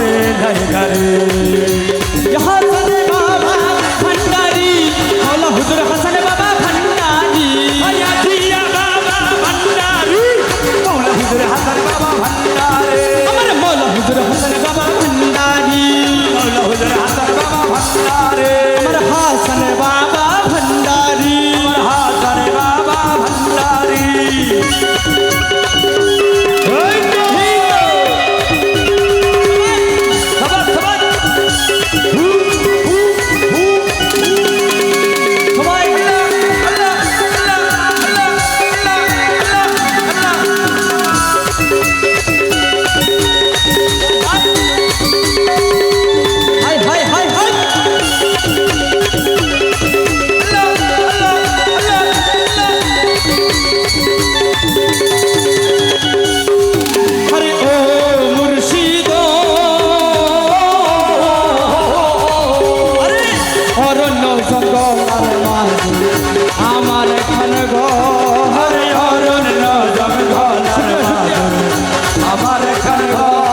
রে রে 가지고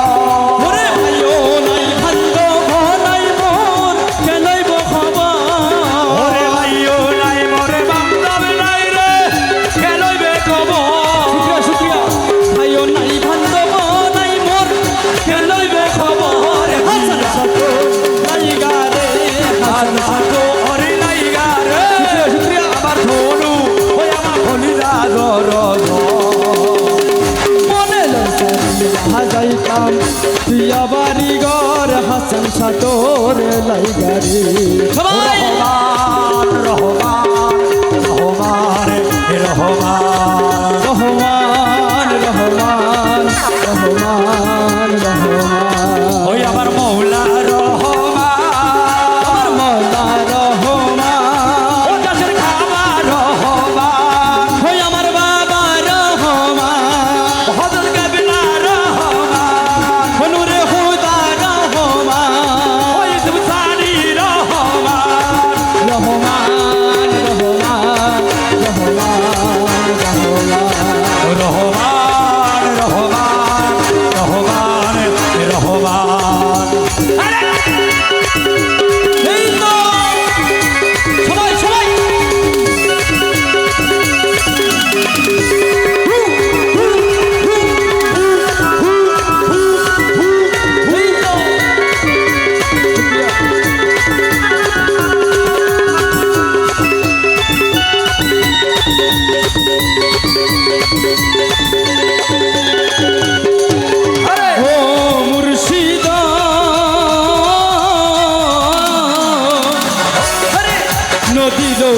দিয়া বাড়ি ঘর হাসান সাতর লাইগারে। রহমান রহমান রহমান রহমান রহমান রহমান রহমান রহমান।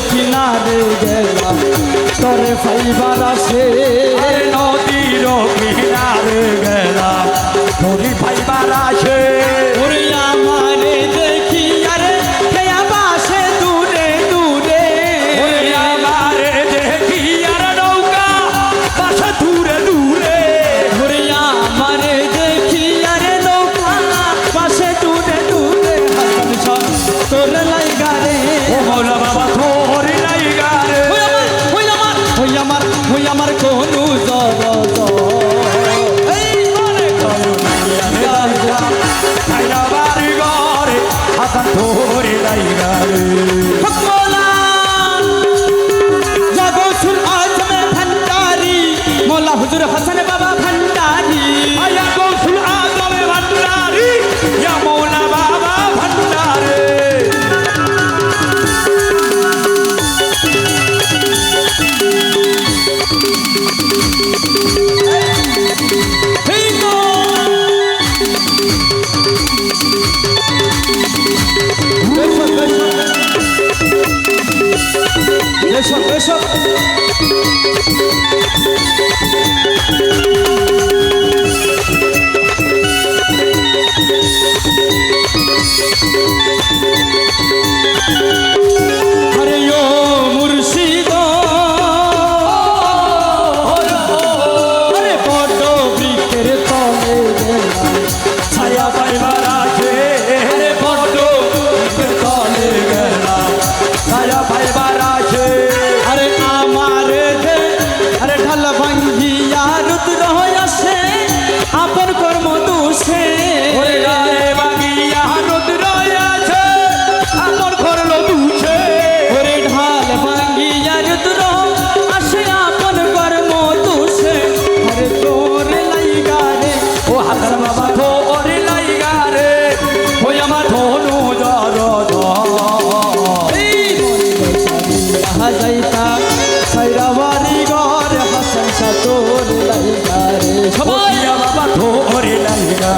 কিনারে গেলাম। তরে ফাইবার আসে এসব এসব লাইকা সাইরা বাড়ি ঘর হাসান শাহ তোর লাইকা সবাই বাবা তোর লাইকা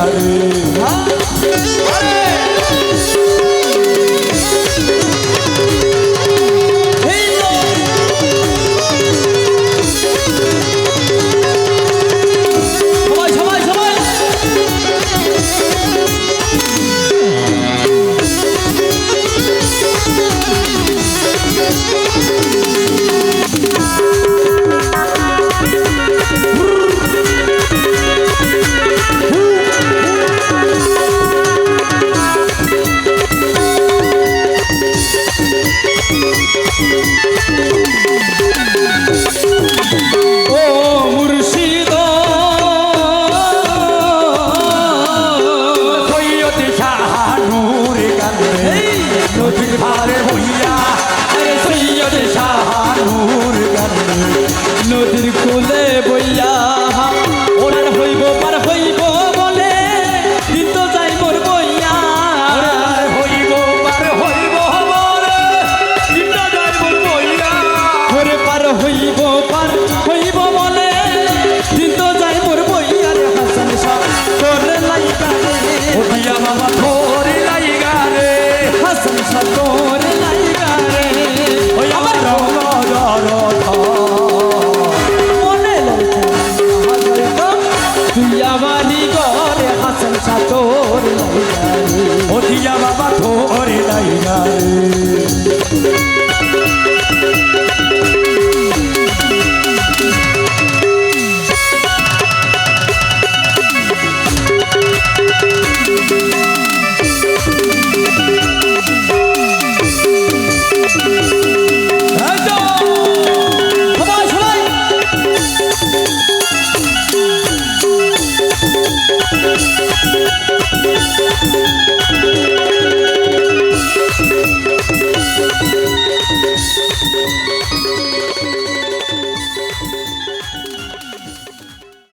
নদীর কোলে বইয়া